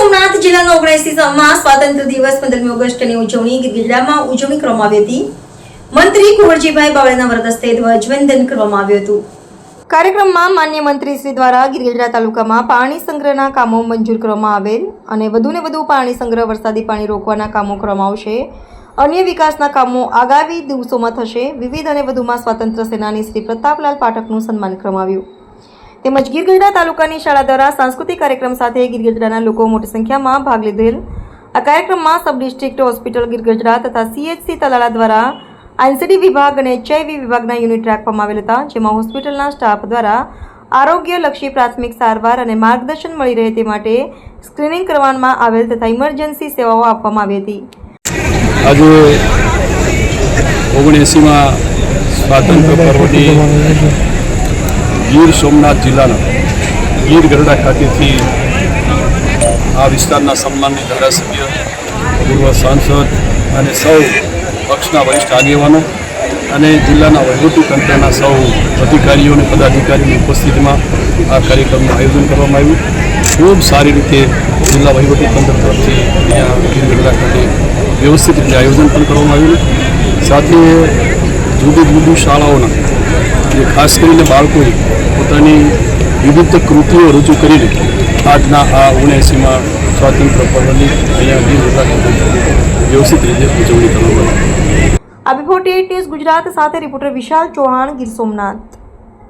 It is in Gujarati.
સોમનાથ જિલ્લાના ઓગણસી માં સ્વાતંત્ર્ય દિવસ પંદરમી ઓગસ્ટની ઉજવણી ગીર ઉજવણી કરવામાં આવી હતી. મંત્રી કુંવરજીભાઈ બાવળાના વરદ હસ્તે ધ્વજવંદન કરવામાં આવ્યું હતું. કાર્યક્રમમાં માન્ય મંત્રી શ્રી દ્વારા ગીરગઢડા તાલુકામાં પાણી સંગ્રહના કામો મંજૂર કરવામાં આવેલ અને વધુને વધુ પાણી સંગ્રહ, વરસાદી પાણી રોકવાના કામો કરવામાં આવશે. અન્ય વિકાસના કામો આગામી દિવસોમાં થશે. વિવિધ અને વધુમાં સ્વાતંત્ર્ય સેનાની શ્રી પ્રતાપલાલ પાઠકનું સન્માન કરવામાં આવ્યું. તેમજ ગીરગઢડા તાલુકાની શાળા દ્વારા સાંસ્કૃતિક કાર્યક્રમ સાથે ગીરગઢડાના લોકો મોટી સંખ્યામાં ભાગ લીધેલ. આ કાર્યક્રમમાં સબ ડિસ્ટ્રિક્ટ હોસ્પિટલ ગીરગઢડા તથા સીએચસી તલાલા દ્વારા આઈસીડી વિભાગ અને એચઆઈવી વિભાગના યુનિટ રાખવામાં આવેલ હતા, જેમાં હોસ્પિટલના સ્ટાફ દ્વારા આરોગ્યલક્ષી પ્રાથમિક સારવાર અને માર્ગદર્શન મળી રહે તે માટે સ્ક્રીનિંગ કરવામાં આવેલ તથા ઇમરજન્સી સેવાઓ આપવામાં આવી હતી. આજે ઓગણએંસીમાં સ્વાતંત્ર્ય પર્વની ગીર સોમનાથ જિલ્લાના ગીર ગરડા ખાતેથી આ વિસ્તારના સન્માનની ધારાસભ્ય, પૂર્વ સાંસદ અને સૌ પક્ષના વરિષ્ઠ આગેવાનો અને જિલ્લાના વહીવટી તંત્રના સૌ અધિકારીઓ અને પદાધિકારીઓની ઉપસ્થિતિમાં આ કાર્યક્રમનું આયોજન કરવામાં આવ્યું. ખૂબ સારી રીતે જિલ્લા વહીવટી તંત્ર તરફથી અહીંયા ગીર ગરડા ખાતે વ્યવસ્થિત રીતે આયોજન પણ કરવામાં આવ્યું. સાથે જુદી જુદી શાળાઓના ખાસ કરીને બાળકોએ પોતાની વિવિધ કૃતિઓ રજૂ કરીને આજના આ ઓગણસીમાં સ્વાતંત્ર્ય પર્વની અહીંયા વીર ગરડા વ્યવસ્થિત રીતે ઉજવણી કરવામાં આવી. ગુજરાત સાથે રિપોર્ટર વિશાલ ચૌહાણ, ગીર સોમનાથ.